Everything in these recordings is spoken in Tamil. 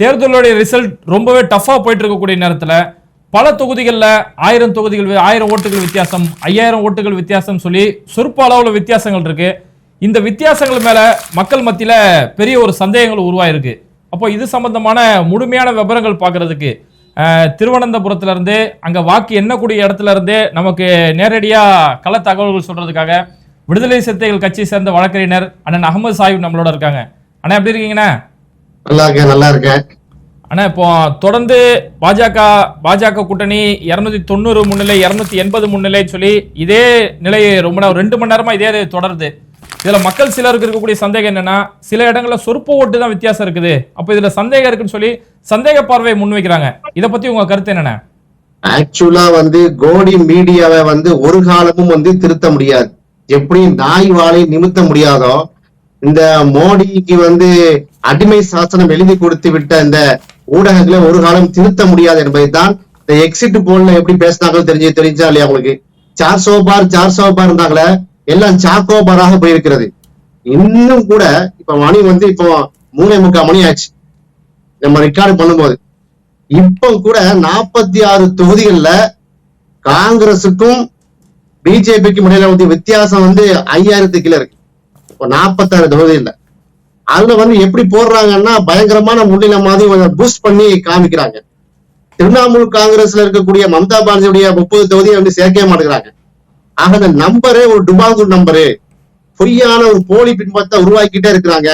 தேர்தலுடைய ரிசல்ட் ரொம்பவே டஃப்பாக போயிட்டு இருக்கக்கூடிய நேரத்தில் பல தொகுதிகளில் ஆயிரம் தொகுதிகள் ஆயிரம் ஓட்டுகள் வித்தியாசம் ஐயாயிரம் ஓட்டுகள் வித்தியாசம் சொல்லி சொற்ப அளவில் வித்தியாசங்கள் இருக்கு. இந்த வித்தியாசங்கள் மேலே மக்கள் மத்தியில் பெரிய ஒரு சந்தேகங்கள் உருவாயிருக்கு. அப்போ இது சம்பந்தமான முழுமையான விவரங்கள் பார்க்கறதுக்கு திருவனந்தபுரத்துலேருந்து அங்கே வாக்கு எண்ணக்கூடிய இடத்துல இருந்து நமக்கு நேரடியாக கள தகவல்கள் சொல்றதுக்காக விடுதலை சிறுத்தைகள் கட்சியை சேர்ந்த வழக்கறிஞர் அண்ணன் அகமது சாஹிப் நம்மளோட இருக்காங்க. அண்ணா எப்படி இருக்கீங்கண்ணா? நல்லா இருக்கேன் நல்லா இருக்கேன். ஆனா இப்போ தொடர்ந்து பாஜக பாஜக கூட்டணி இருநூத்தி தொண்ணூறு முன்னிலை இருநூத்தி எண்பது முன்னிலைன்னு சொல்லி இதே நிலை ரொம்ப நேரம் ரெண்டு மணி நேரமா இதே தொடருது. இதுல மக்கள் சிலருக்கு இருக்கக்கூடிய சந்தேகம் என்னன்னா சில இடங்கள்ல சொற்ப ஓட்டு தான் வித்தியாசம் இருக்குது. அப்ப இதுல சந்தேகம் இருக்குன்னு சொல்லி சந்தேக பார்வையை முன்வைக்கிறாங்க. இத பத்தி உங்க கருத்து என்னண்ணே? ஆக்சுவலா வந்து கோடி மீடியாவை வந்து ஒரு காலமும் வந்து திருத்த முடியாது. எப்படி நாய் வாளை நிமித்த முடியாதோ இந்த மோடிக்கு வந்து அடிமை சாசனம் எழுதி கொடுத்து விட்ட இந்த ஊடகங்களை ஒரு காலம் திருத்த முடியாது என்பதைத்தான் இந்த எக்ஸிட் போல்ல எப்படி பேசினாங்களோ தெரிஞ்சு தெரிஞ்சா இல்லையா உங்களுக்கு? சார் சோபார் சார் சோபார் இருந்தாங்களே எல்லாம் சாக்கோபாராக போயிருக்கிறது. இன்னும் கூட இப்ப மணி வந்து இப்போ மூணே முக்கால் மணி ஆச்சு. நம்ம ரெக்கார்டு பண்ணும்போது. இப்போ கூட நாற்பத்தி ஆறு தொகுதிகள்ல காங்கிரசுக்கும் பிஜேபிக்கும் இடையில வந்து வித்தியாசம் வந்து ஐயாயிரத்து கீழே இருக்கு. இப்போ நாற்பத்தாறு தொகுதியில் அதுல வந்து எப்படி போடுறாங்கன்னா பயங்கரமான முன்னிலை மாதிரி பூஸ்ட் பண்ணி காமிக்கிறாங்க. திரிணாமுல் காங்கிரஸ்ல இருக்கக்கூடிய மம்தா பானர்ஜியுடைய முப்பது தொகுதியை வந்து சேர்க்கவே மாட்டேங்கிறாங்க. ஆக அந்த நம்பரே ஒரு டுபாங்கூர் நம்பரு. பொய்யான ஒரு போலி பின்பத்தை உருவாக்கிட்டே இருக்கிறாங்க.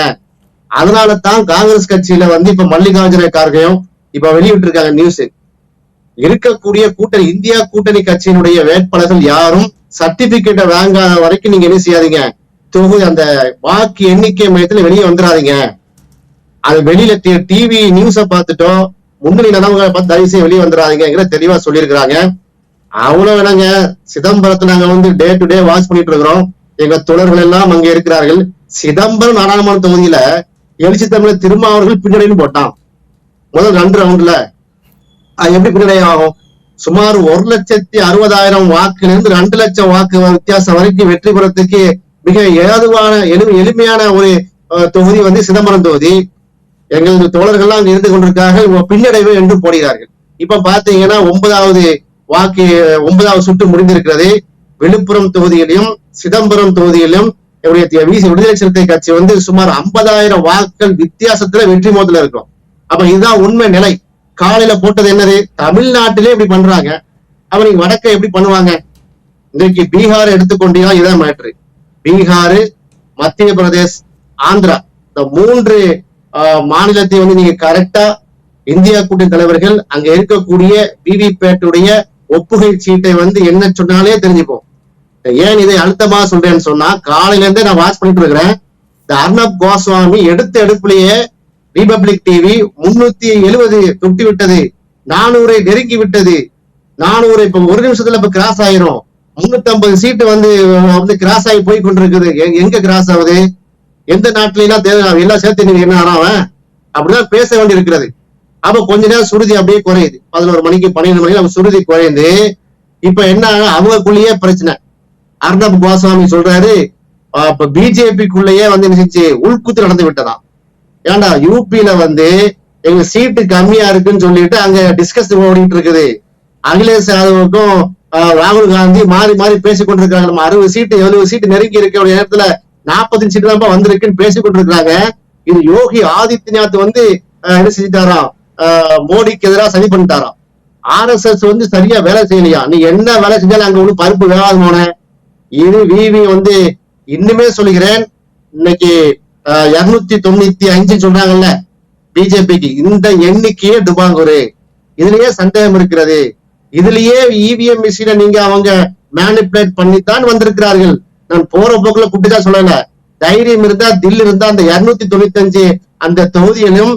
அதனால தான் காங்கிரஸ் கட்சியில வந்து இப்ப மல்லிகார்ஜுன கார்கையும் இப்ப வெளியிட்டு இருக்காங்க நியூஸ் இருக்கக்கூடிய கூட்டணி இந்தியா கூட்டணி கட்சியினுடைய வேட்பாளர்கள் யாரும் சர்டிபிகேட்டை வாங்காத வரைக்கும் நீங்க என்ன செய்யாதீங்க. தொகுதி அந்த வாக்கு எண்ணிக்கை மையத்துல வெளியே வந்துடாதீங்க. அது வெளியில டிவி நியூஸ பார்த்துட்டோம். முன்னணி நலவுகளை பார்த்து தயவு செய்ய வெளியே வந்துடாதீங்கிற தெளிவா சொல்லியிருக்கிறாங்க. அவ்வளவு வேணாங்க. சிதம்பரத்தை நாங்க வந்து டே டு டே வாட்ச் பண்ணிட்டு இருக்கிறோம். எங்க தொடர்கள் எல்லாம் அங்க இருக்கிறார்கள். சிதம்பரம் நாடாளுமன்ற தொகுதியில எழுச்சி தமிழர் திருமாவர்கள் பின்னடைன்னு போட்டான். முதல் ரெண்டு ரவுண்ட்ல. அது எப்படி பின்னடை ஆகும்? சுமார் ஒரு லட்சத்தி அறுபதாயிரம் வாக்குல இருந்து ரெண்டு லட்சம் வாக்கு வித்தியாசம் வரைக்கும் வெற்றி பெறத்துக்கு மிக ஏதுவான எளிமையான ஒரு தொகுதி வந்து சிதம்பரம் தொகுதி. எங்களது தோழர்கள்லாம் அங்க இருந்து கொண்டிருக்கார்கள் பின்னடைவு என்று போடுகிறார்கள். இப்ப பாத்தீங்கன்னா ஒன்பதாவது வாக்கு ஒன்பதாவது சுற்று முடிந்திருக்கிறது. விழுப்புரம் தொகுதியிலும் சிதம்பரம் தொகுதியிலும் என்னுடைய தி- விடுதலை சிறுத்தை கட்சி வந்து சுமார் ஐம்பதாயிரம் வாக்குகள் வித்தியாசத்துல வெற்றி மோதல இருக்கும். அப்ப இதுதான் உண்மை நிலை. காலையில போட்டது என்னது? தமிழ்நாட்டிலே இப்படி பண்றாங்க. அப்ப நீங்க வடக்க எப்படி பண்ணுவாங்க? இன்றைக்கு பீகார் எடுத்துக்கொண்டீங்கன்னா இதான் மேட்ரு பீகார் மத்திய பிரதேஷ் ஆந்திரா. இந்த மூன்று ஆஹ், மாநிலத்தை வந்து நீங்க கரெக்டா இந்தியா கூட்டணி தலைவர்கள் அங்க இருக்கக்கூடிய விவிபேட்டுடைய ஒப்புகை சீட்டை வந்து என்ன சொன்னாலே தெரிஞ்சுப்போம். ஏன் இதை அழுத்தமா சொல்றேன்னு சொன்னா காலையில இருந்தே நான் வாட்ச் பண்ணிட்டு இருக்கிறேன். இந்த அர்ணப் கோஸ்வாமி எடுத்த எடுப்புலயே ரிபப்ளிக் டிவி முன்னூத்தி எழுபது தொட்டி விட்டது நானூரை நெருங்கி விட்டது நானூறு இப்ப ஒரு நிமிஷத்துல இப்ப கிராஸ் ஆயிரும். முன்னூத்தி ஐம்பது சீட்டு வந்து வந்து கிராஸ் ஆகி போய் கொண்டிருக்குது. எங்க- கிராஸ் ஆகுது? எந்த நாட்டிலாம் எல்லாம் தேவை எல்லாம் சேர்த்து நீங்க என்ன ஆனாவன் அப்படிதான் பேச வேண்டி இருக்கிறது அப்ப கொஞ்ச நேரம் சுருதி அப்படியே குறையுது. பதினோரு மணிக்கு பன்னிரெண்டு மணிக்கு நம்ம சுருதி குறையுது இப்ப என்ன அவங்களுக்குள்ளேயே பிரச்சனை. அர்ணப் கோஸ்வாமி சொல்றாரு இப்ப பிஜேபிக்குள்ளேயே வந்து நினைச்சு உள்கூத்து உள்குத்து நடந்து விட்டதா? ஏண்டா யூபியில வந்து எங்க சீட்டு கம்மியா இருக்குன்னு சொல்லிட்டு அங்க டிஸ்கஸ் ஓடிட்டு இருக்குது. அகிலேஷ் யாதவுக்கும் ராகுல் காந்தி மாறி மாறி பேசிக் கொண்டிருக்காங்க நம்ம அறுபது சீட்டு எழுபது சீட்டு நெருங்கி இருக்க ஒரு நேரத்துல நாற்பத்தஞ்சு சீட்டு தான் வந்திருக்குன்னு பேசிக் கொண்டிருக்காங்க இது யோகி ஆதித்யநாத் வந்து என்ன செஞ்சுட்டாராம்? ஆஹ் மோடிக்கு எதிராக சதி பண்ணிட்டாராம். எஸ் வந்து சரியா வேலை செய்யலையா? நீ என்ன வேலை செஞ்சாலும் அங்க ஒண்ணு பருப்பு வேகாது போன இது விவி வந்து இன்னுமே சொல்லுகிறேன் இன்னைக்கு இருநூத்தி தொண்ணூத்தி அஞ்சுன்னு சொல்றாங்கல்ல பிஜேபிக்கு. இந்த எண்ணிக்கையே டுபாங்கூரு. இதுலயே சந்தேகம் இருக்கிறது. இதுலயே இவிஎம் மிஷினை நீங்க அவங்க மேனிபுலேட் பண்ணித்தான் வந்திருக்கிறார்கள். நான் போற போக்குல குட்டிதான் சொல்லல. தைரியம் இருந்தா தில் இருந்தா அந்த இருநூத்தி தொண்ணூத்தி அஞ்சு அந்த தொகுதியிலும்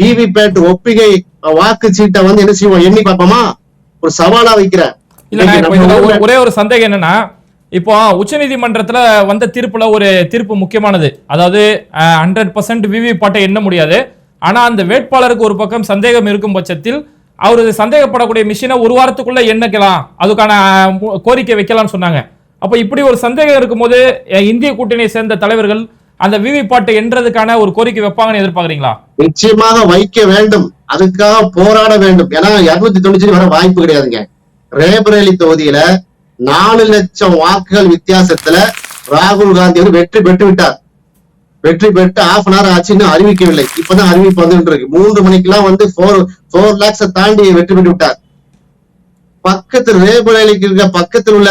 விவிபேட் ஒப்பிகை வாக்கு சீட்டை வந்து என்ன செய்வோம்? எண்ணி பார்ப்போமா? ஒரு சவாலா வைக்கிறேன் ஒரே ஒரு சந்தேகம் என்னன்னா இப்போ உச்சநீதிமன்றத்துல வந்த தீர்ப்புல ஒரு தீர்ப்பு முக்கியமானது. அதாவது ஹண்ட்ரட் பர்சன்ட் விவி பாட்டை எண்ண முடியாது. ஆனா அந்த வேட்பாளருக்கு ஒரு பக்கம் சந்தேகம் இருக்கும் பட்சத்தில் அவர் சந்தேகப்படக்கூடிய மிஷினை ஒரு வாரத்துக்குள்ள எண்ணிக்கலாம் அதுக்கான கோரிக்கை வைக்கலாம்னு சொன்னாங்க. அப்ப இப்படி ஒரு சந்தேகம் இருக்கும்போது இந்திய கூட்டணியை சேர்ந்த தலைவர்கள் அந்த விவிபாட்டை என்றதுக்கான ஒரு கோரிக்கை வைப்பாங்கன்னு எதிர்பார்க்கறீங்களா? நிச்சயமாக வைக்க வேண்டும். அதுக்காக போராட வேண்டும். ஏன்னா இருநூத்தி தொண்ணூத்தி வர வாய்ப்பு கிடையாதுங்க. ரேபரேலி தொகுதியில நாலு லட்சம் வாக்குகள் வித்தியாசத்துல ராகுல் காந்தி வந்து வெற்றி பெற்று விட்டார் வெற்றி பெற்று ஹாஃப் அன் ஹவர் ஆச்சு இன்னும் அறிவிக்கவில்லை. இப்பதான் அறிவிப்பு வந்துட்டு இருக்கு. மூன்று மணிக்கெல்லாம் வந்து போர் போர் லேக்ஸ் தாண்டி வெற்றி பெற்று விட்டார். பக்கத்து ரேபலைக்கு இருக்க பக்கத்தில் உள்ள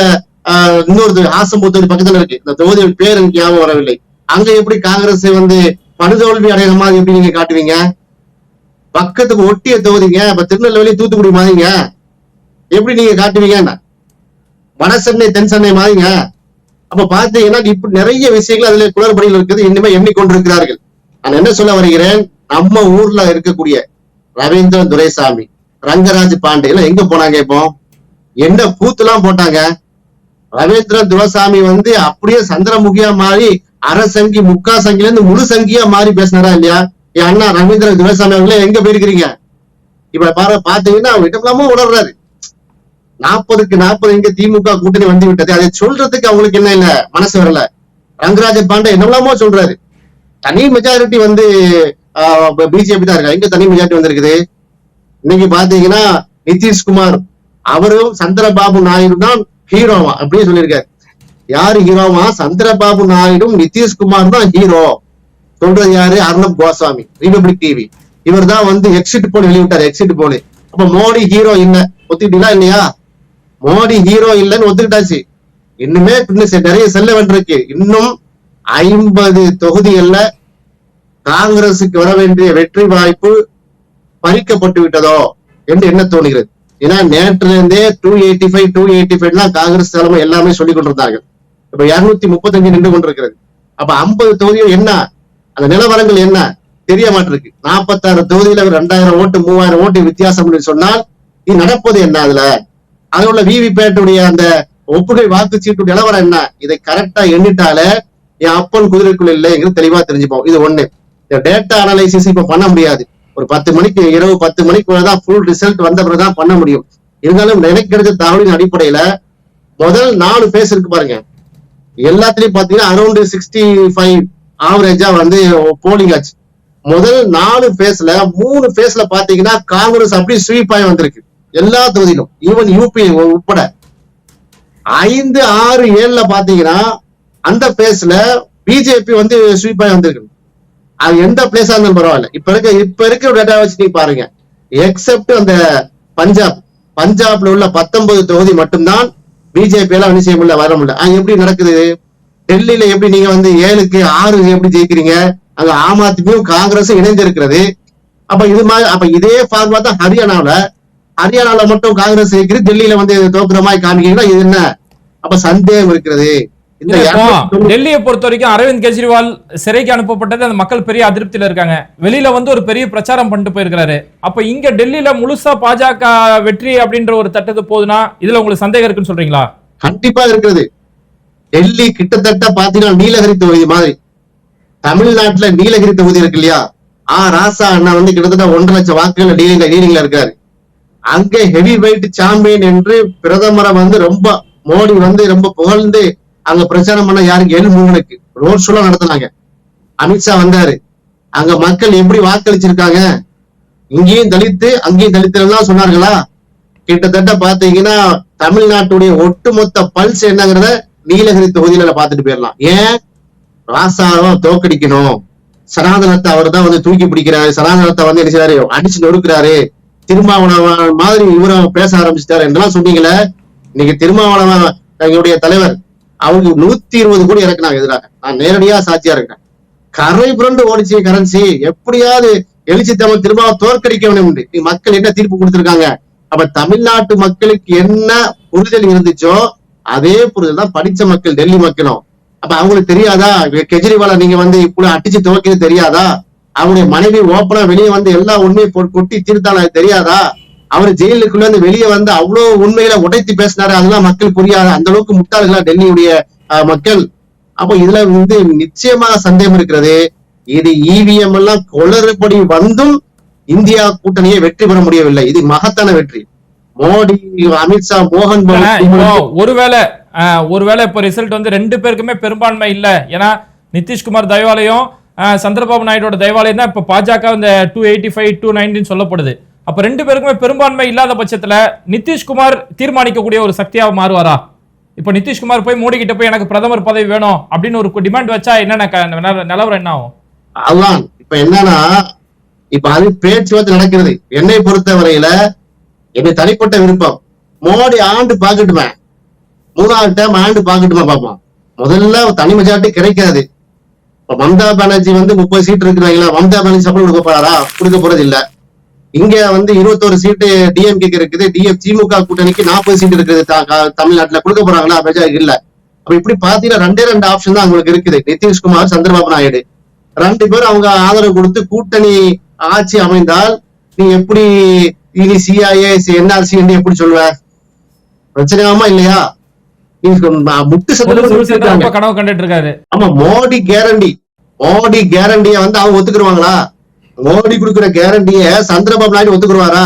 ஆஹ், இன்னொரு தொகுதி, ஹாசம்பூர் பக்கத்துல இருக்கு. இந்த தொகுதியின் பேர் எனக்கு ஞாபகம் வரவில்லை. அங்க எப்படி காங்கிரஸ் வந்து படுதோல்வி அடைகிற மாதிரி எப்படி நீங்க காட்டுவீங்க? பக்கத்துக்கு ஒட்டிய தொகுதிங்க. இப்ப திருநெல்வேலி தூத்துக்குடி மாதிரிங்க. எப்படி நீங்க காட்டுவீங்க வட சென்னை தென் சென்னை மாதிரிங்க. அப்ப பாத்தீங்கன்னா இப்படி நிறைய விஷயங்கள் அதுல குளறுபடிகள் இருக்குது இனிமே எண்ணிக்கொண்டிருக்கிறார்கள். நான் என்ன சொல்ல வருகிறேன்? நம்ம ஊர்ல இருக்கக்கூடிய ரவீந்திரன் துரைசாமி ரங்கராஜ் பாண்டே எல்லாம் எங்க போனாங்க இப்போ? என்ன கூத்துலாம் போட்டாங்க? ரவீந்திரன் துரைசாமி வந்து அப்படியே சந்திரமுகியா மாறி அரை சங்கி முக்கா சங்கில இருந்து முழு சங்கியா மாறி பேசினாரா இல்லையா? என் அண்ணா ரவீந்திரன் துரைசாமி அவங்களே எங்க போயிருக்கிறீங்க? இப்ப பாரு பாத்தீங்கன்னா அவர் இடம்லாமோ உணர்றாரு நாற்பதுக்கு நாற்பது இங்க திமுக கூட்டணி வந்து விட்டது. அதை சொல்றதுக்கு அவங்களுக்கு என்ன இல்ல? மனசு வரல. ரங்கராஜ பாண்டே என்னெல்லாமோ சொல்றாரு? தனி மெஜாரிட்டி வந்து பிஜேபி தான் இருக்கா எங்க தனி மெஜாரிட்டி வந்திருக்குது? இன்னைக்கு பாத்தீங்கன்னா நிதிஷ்குமார் அவரும் சந்திரபாபு நாயுடு தான் ஹீரோவா அப்படின்னு சொல்லியிருக்காரு. யாரு ஹீரோவா சந்திரபாபு நாயுடும் நிதிஷ்குமார் தான் ஹீரோ சொல்றது யாரு? அர்ணப் கோஸ்வாமி ரிபப்ளிக் டிவி இவர் தான் வந்து எக்ஸிட் போல் வெளியிட்டார் எக்ஸிட் போல் அப்ப மோடி ஹீரோ இல்ல ஒத்துக்கிட்டீங்களா இல்லையா? மோடி ஹீரோ இல்லைன்னு ஒத்துக்கிட்டாச்சு. இன்னுமே இன்னும் நிறைய செல்ல வேண்டியிருக்கு. இன்னும் ஐம்பது தொகுதிகள்ல காங்கிரசுக்கு வர வேண்டிய வெற்றி வாய்ப்பு பறிக்கப்பட்டு விட்டதோ என்று என்ன தோணுகிறது? ஏன்னா நேற்றுல இருந்தே two eighty five two eighty five தான் காங்கிரஸ் தலைமை எல்லாமே சொல்லிக் கொண்டிருந்தார்கள். இப்ப இருநூத்தி முப்பத்தஞ்சு நின்று கொண்டிருக்கிறது. அப்ப ஐம்பது தொகுதிகள் என்ன? அந்த நிலவரங்கள் என்ன? தெரிய மாட்டிருக்கு. நாற்பத்தாறு தொகுதியில ரெண்டாயிரம் ஓட்டு மூவாயிரம் ஓட்டு வித்தியாசம் என்று சொன்னால் இது நடப்பது என்ன அதுல? அதுல உள்ள விவிபேட்டுடைய அந்த ஒப்புகை வாக்குச்சீட்டு நிலவரம் என்ன? இதை கரெக்டா எண்ணிட்டாலே என் அப்பன் குதிரைக்குள் இல்லைங்கிறது தெளிவா தெரிஞ்சுப்போம். இது ஒண்ணு. இந்த டேட்டா அனலைசிஸ் இப்ப பண்ண முடியாது. ஒரு பத்து மணிக்கு இரவு பத்து மணிக்கு தான் ஃபுல் ரிசல்ட் வந்த பிறகுதான் பண்ண முடியும். இருந்தாலும் எனக்கு கிடைச்ச தகவலின் அடிப்படையில முதல் நாலு பேஸ் இருக்கு பாருங்க. எல்லாத்துலயும் பாத்தீங்கன்னா அரௌண்ட் சிக்ஸ்டி ஃபைவ் ஆவரேஜா வந்து போலிங் ஆச்சு. முதல் நாலு பேஸ்ல மூணு பேஸ்ல பாத்தீங்கன்னா காங்கிரஸ் அப்படி ஸ்வீப் ஆகி வந்திருக்கு. எல்லா தொகுதியிலும் ஈவன் யூபி உட்பட. ஐந்து ஆறு ஏழுல பாத்தீங்கன்னா அந்த பிளேஸ்ல பிஜேபி வந்து ஸ்வீப் ஆகி வந்திருக்கு. அது எந்த பிளேஸா இருந்தாலும் பரவாயில்ல. இப்ப இருக்க இப்ப இருக்கிற டேட்டா வச்சு நீங்க பாருங்க. எக்ஸப்ட் அந்த பஞ்சாப். பஞ்சாப்ல உள்ள பத்தொன்பது தொகுதி மட்டும்தான் பிஜேபி எல்லாம் என்ன செய்ய முடியல வர முடியல. அங்க எப்படி நடக்குது? டெல்லியில எப்படி நீங்க வந்து ஏழுக்கு ஆறு எப்படி ஜெயிக்கிறீங்க? அங்க ஆம் ஆத்மியும் காங்கிரஸும் இணைந்திருக்கிறது அப்ப இது மாதிரி அப்ப இதே ஃபார்மா தான் ஹரியானாவில ஹரியானால மட்டும் காங்கிரஸ் ஜெயிக்கிறது டெல்லியில வந்து தோக்குற மாதிரி காமிக்கிறீங்கன்னா இது என்ன? அப்ப சந்தேகம் இருக்கிறது. இந்த இல்ல, இப்போ 290 டெல்லியை பொறுத்த வரைக்கும் அரவிந்த் கெஜ்ரிவால் சிறைக்கு அனுப்பப்பட்டது அந்த மக்கள் பெரிய அதிருப்தியில இருக்காங்க. வெளியில வந்து ஒரு பெரிய பிரச்சாரம் பண்ணிட்டு போயிருக்காரு அப்ப இங்க டெல்லியில முழுசா பாஜக வெற்றி அப்படின்ற ஒரு தட்டத்து போகுதுன்னா இதுல உங்களுக்கு சந்தேகம் இருக்குன்னு சொல்றீங்களா? கண்டிப்பா இருக்கிறது. டெல்லி கிட்டத்தட்ட பாத்தீங்கன்னா நீலகிரி தொகுதி மாதிரி. தமிழ்நாட்டுல நீலகிரி தொகுதி இருக்கு இல்லையா? ஆ ராசா அண்ணா வந்து கிட்டத்தட்ட ஒன்றரை லட்சம் வாக்குகள் லீடிங்ல இருக்காரு. அங்க ஹெவி வெயிட் சாம்பியன் என்று பிரதமரை வந்து ரொம்ப மோடி வந்து ரொம்ப புகழ்ந்து அங்க பிரச்சாரம் பண்ண யாருக்கு எல் முருகனுக்கு. ரோட் ஷோலாம் நடத்தினாங்க. அமித்ஷா வந்தாரு. அங்க மக்கள் எப்படி வாக்களிச்சிருக்காங்க? இங்கேயும் தலித்து அங்கேயும் தலித்துலாம் சொன்னார்களா? கிட்டத்தட்ட பாத்தீங்கன்னா தமிழ்நாட்டுடைய ஒட்டுமொத்த பல்ஸ் என்னங்கிறத நீலகிரி தொகுதியில பாத்துட்டு போயிடலாம். ஏன்? ராசாரம் தோக்கடிக்கணும். சனாதனத்தை அவர் தான் வந்து தூக்கி பிடிக்கிறாரு. சனாதனத்தை வந்து என்ன செய்யறாரு அடிச்சு நொறுக்கிறாரு. திருமாவளவன் மாதிரி இவரும் பேச ஆரம்பிச்சிட்டாரு. என்றெல்லாம் சொன்னீங்களே? இன்னைக்கு திருமாவளவன் எங்களுடைய தலைவர் அவருக்கு நூத்தி இருபது கோடி இறக்குனாங்க எதிராக. நான் நேரடியா சாட்சியா இருக்கேன். கரை புரண்டு ஓடிச்சு கரன்சி. எப்படியாவது எழுச்சி தமிழ் திரும்ப தோற்கடிக்க வேண்டும் என்று. நீ மக்கள் என்ன தீர்ப்பு கொடுத்திருக்காங்க? அப்ப தமிழ்நாட்டு மக்களுக்கு என்ன புரிதல் இருந்துச்சோ அதே புரிதல் தான் படிச்ச மக்கள் டெல்லி மக்களும். அப்ப அவங்களுக்கு தெரியாதா? கெஜ்ரிவால நீங்க வந்து இப்படி அடிச்சு துவக்கிறது தெரியாதா? அவருடைய மனைவி ஓப்பனா வெளியே வந்து எல்லா உண்மையை கொட்டி தீர்த்தாலும் அது தெரியாதா? அவர் ஜெயிலுக்குள்ள இருந்து வெளியே வந்து அவ்வளவு உண்மையில உடைத்து பேசினாரு. அதெல்லாம் மக்கள் புரியாத அந்த அளவுக்கு முட்டாள்களா டெல்லியுடைய மக்கள். அப்போ இதுல வந்து நிச்சயமாக சந்தேகம் இருக்கிறது. இது இவிஎம் எல்லாம் குளறுபடி வந்தும் இந்தியா கூட்டணியை வெற்றி பெற முடியவில்லை. இது மகத்தான வெற்றி. மோடி அமித்ஷா மோகன் ஒருவேளை ஒருவேளை இப்போ ரிசல்ட் வந்து ரெண்டு பேருக்குமே பெரும்பான்மை இல்ல. ஏன்னா நிதிஷ்குமார் தயவாலயம் சந்திரபாபு நாயுடோட தேவாலயம் தான். இப்போ பாஜக இந்த டூ எயிட்டி ஃபைவ் டூ நைன்டின்னு சொல்லப்படுது. அப்போ ரெண்டு பேருக்குமே பெரும்பான்மை இல்லாத பட்சத்துல நிதிஷ்குமார் தீர்மானிக்கக்கூடிய ஒரு சக்தியாக மாறுவாரா? இப்போ நிதிஷ்குமார் போய் மோடி கிட்ட போய் எனக்கு பிரதமர் பதவி வேணும் அப்படின்னு ஒரு டிமாண்ட் வச்சா என்னென்ன நிலவரம் என்ன ஆகும்? அதுதான். இப்ப என்னன்னா இப்ப அது பேச்சுவார்த்தை நடக்கிறது. என்னை பொறுத்தவரையில என்னை தனிப்பட்ட விருப்பம். மோடி ஆண்டு பாக்கட்டுமே மூணாவது டைம் ஆண்டு பாக்கட்டுமே பாப்போம் முதல்ல தனி மெஜாரிட்டி கிடைக்காது. இப்ப மம்தா பானர்ஜி வந்து முப்பது சீட் இருக்கிறாங்களா? மம்தா பானர்ஜி சம்பளம் கொடுக்க போறாரா? கொடுக்க போறது இல்ல. இங்க வந்து இருபத்தோரு சீட்டு டிஎம்கேக்கு இருக்குது. டிஎம் திமுக கூட்டணிக்கு நாற்பது சீட் இருக்குது. தமிழ்நாட்டுல கொடுக்க போறாங்களா? மெஜாரிட்டி இல்ல. அப்ப இப்படி பாத்தீங்கன்னா ரெண்டே ரெண்டு ஆப்ஷன் தான் அவங்களுக்கு இருக்குது. நிதிஷ்குமார் சந்திரபாபு நாயுடு. ரெண்டு பேரும் அவங்க ஆதரவு கொடுத்து கூட்டணி ஆட்சி அமைந்தால் நீ எப்படி இனி சிஐஏ என்ஆர்சி என்று எப்படி சொல்லுவ? பிரச்சனையாமா இல்லையா? முட்டு சதவீதம் கனவு கண்டுட்டு இருக்காரு ஆமா மோடி கேரண்டி. மோடி கேரண்டிய வந்து அவங்க ஒத்துக்குருவாங்களா? மோடி கொடுக்கிற கேரண்டிய சந்திரபாபு நாயுடு ஒத்துக்குருவாரா?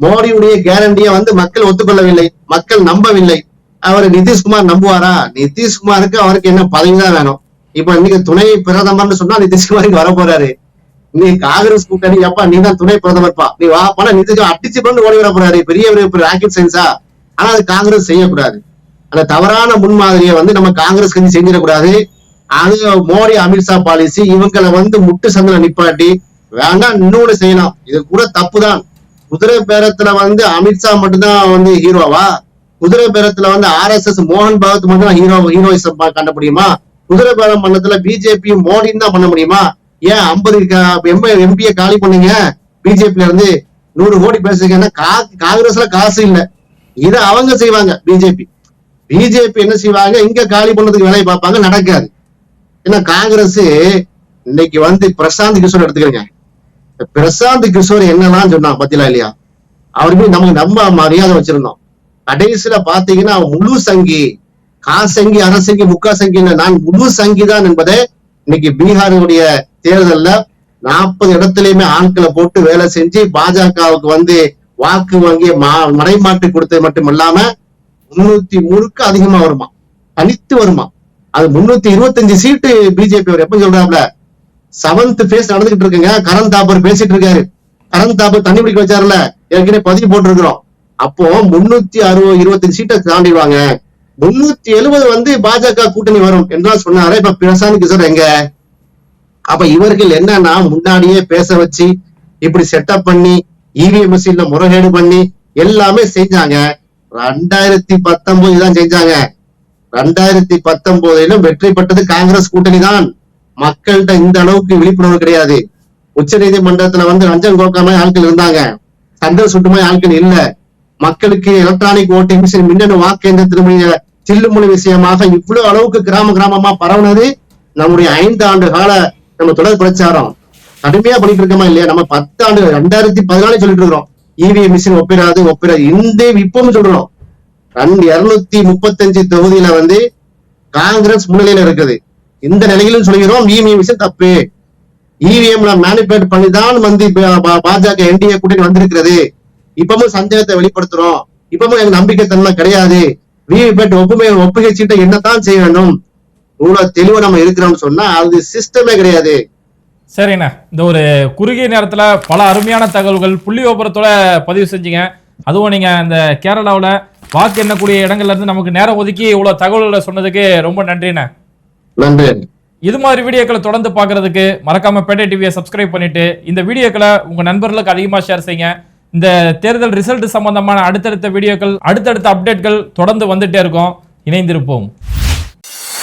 மோடியுடைய கேரண்டிய வந்து மக்கள் ஒத்துக்கொள்ளவில்லை. மக்கள் நம்பவில்லை. அவர் நிதிஷ்குமார் நம்புவாரா? நிதிஷ்குமாருக்கு அவருக்கு என்ன பதவி தான் வேணும். இப்ப இன்னைக்கு துணை பிரதமர்னு சொன்னா நிதிஷ்குமார் இங்க வர போறாரு நீ காங்கிரஸ் கூட்டணி அப்பா நீ தான் துணை பிரதமர்ப்பா? நீ வா பணம் நிதிஷ் அடிச்சு பண்ணி ஓடி வர போறாரு பெரிய ராக்கெட் சயின்ஸா ஆனா அது காங்கிரஸ் செய்யக்கூடாது. அந்த தவறான முன்மாதிரியை வந்து நம்ம காங்கிரஸ் கட்சி செஞ்சிடக்கூடாது அது மோடி அமித்ஷா பாலிசி இவங்களை வந்து முட்டு சந்தில நிப்பாட்டி வேண்டாம் இன்னொன்னு செய்யலாம். இது கூட தப்புதான். குதிரை பேரத்துல வந்து அமித்ஷா மட்டும்தான் வந்து ஹீரோவா? குதிரை பேரத்துல வந்து ஆர் எஸ் எஸ் மோகன் பகவத் மட்டும் ஹீரோ ஹீரோ ஹீரோயிசம் கண்ட முடியுமா குதிரை பேரம் பண்ணதுல பிஜேபி மோடின்னு தான் பண்ண முடியுமா? ஏன் ஐம்பது எம்பியை காலி பண்ணீங்க? பிஜேபில இருந்து நூறு கோடி பேசுறீங்கன்னா கா- காங்கிரஸ்ல காசு இல்ல. இதை அவங்க செய்வாங்க பிஜேபி பிஜேபி என்ன செய்வாங்க? இங்க காலி பண்ணதுக்கு வேலையை பார்ப்பாங்க நடக்காது. ஏன்னா காங்கிரஸ் இன்னைக்கு வந்து பிரசாந்த் கிஷோர் எடுத்துக்கிறீங்க பிரசாந்த் கிஷோர் என்னெல்லாம் சொன்னான் பத்திலா இல்லையா? அவருக்கு நமக்கு நம்ம மரியாதை வச்சிருந்தோம். கடைசியில பாத்தீங்கன்னா முழு சங்கி காசங்கி அரசங்கி முக்கா சங்கி நான் முழு சங்கி தான் என்பதை இன்னைக்கு பீகாருடைய தேர்தல்ல நாற்பது இடத்துலயுமே ஆட்களை போட்டு வேலை செஞ்சு பாஜகவுக்கு வந்து வாக்கு வாங்கி மா- மறைமாட்டு கொடுத்தது மட்டும் இல்லாம முன்னூத்தி மூணுக்கு அதிகமா வருமா? தனித்து வருமா? அது முன்னூத்தி இருபத்தஞ்சு சீட்டு பிஜேபி அவர் எப்ப சொல்றாப்ல செவன்த் பேஸ் நடந்துகிட்டு இருக்குங்க. கரண் தாப்பர் பேசிட்டு இருக்காரு. கரண் தாப்பர் தண்ணி பிடிக்க வச்சாருல. ஏற்கனவே பதிவு போட்டிருக்கிறோம். அப்போ முன்னூத்தி அறுபது இருபத்தஞ்சு சீட்டை தாண்டிடுவாங்க. முன்னூத்தி எழுபது வந்து பாஜக கூட்டணி வரும் என்றால் சொன்னாரு. இப்ப பிரசாந்த் கிஷோர் எங்க? அப்ப இவர்கள் என்னன்னா முன்னாடியே பேச வச்சு இப்படி செட்டப் பண்ணி இவிஎம் மிஷின்ல முறைகேடு பண்ணி எல்லாமே செஞ்சாங்க. ரெண்டாயிரத்தி பத்தொன்பது தான் செஞ்சாங்க ரெண்டாயிரத்தி பத்தொன்பதிலும் வெற்றி பெற்றது காங்கிரஸ் கூட்டணி தான் மக்கள்கிட்ட இந்த அளவுக்கு விழிப்புணர்வு கிடையாது. உச்ச நீதிமன்றத்துல வந்து ரஞ்சன் கோகாமே ஆட்கள் இருந்தாங்க. சந்தர் சுட்டுமாய் ஆட்கள் இல்ல. மக்களுக்கு எலக்ட்ரானிக் ஓட்டிங் மிஷின் மின்னணு வாக்கேந்திரத்தினுடைய சில்லுமொழி விஷயமாக இவ்வளவு அளவுக்கு கிராம கிராமமா பரவுனது நம்முடைய ஐந்து ஆண்டு கால நம்ம தொடர் பிரச்சாரம். கடுமையா பண்ணிட்டு இருக்கோமா இல்லையா? நம்ம பத்து ஆண்டு ரெண்டாயிரத்தி பதினாலு சொல்லிட்டு இருக்கிறோம். இவிஎம் மிஷின் ஒப்பிடாது ஒப்பிடாது. இந்த இப்பவும் சொல்றோம். ரெண்டு இருநூத்தி முப்பத்தஞ்சு தொகுதியில வந்து காங்கிரஸ் முன்னிலையில இருக்குது. இந்த நிலையிலும் சொல்கிறோம் இவிஎம் மிஷின் தப்பு. இவிஎம்ல மேனிபேட் பண்ணி தான் வந்து பாஜக என்டிஏ கூட்டணி வந்திருக்கிறது. இப்பவும் சந்தேகத்தை வெளிப்படுத்துறோம். இப்பவும் எனக்கு நம்பிக்கை தன்மை கிடையாது விவிபேட் ஒப்புமை ஒப்புகை சீட்டை என்னத்தான் செய்ய வேண்டும்? இவ்வளவு தெளிவா நம்ம இருக்கிறோம்னு சொன்னா அது சிஸ்டமே கிடையாது. சரிண்ணா. இந்த ஒரு குறுகிய நேரத்துல பல அருமையான தகவல்கள் புள்ளி விபரத்தோட பதிவு செஞ்சீங்க. அதுவும் நீங்க இந்த கேரளாவுல வாக்கு எண்ணக்கூடிய இடங்கள்ல இருந்து நமக்கு நேரம் ஒதுக்கி இவ்வளவு தகவல்களை சொன்னதுக்கு ரொம்ப நன்றிண்ணே. நன்றி. இது மாதிரி வீடியோக்களை தொடர்ந்து பார்க்கறதுக்கு மறக்காம பேட்டை டிவியை சப்ஸ்கிரைப் பண்ணிட்டு இந்த வீடியோக்களை உங்க நண்பர்களுக்கு அதிகமாக ஷேர் செய்யுங்க. இந்த தேர்தல் ரிசல்ட் சம்பந்தமான அடுத்தடுத்த வீடியோக்கள் அடுத்தடுத்த அப்டேட்கள் தொடர்ந்து வந்துட்டே இருக்கும். இணைந்திருப்போம்.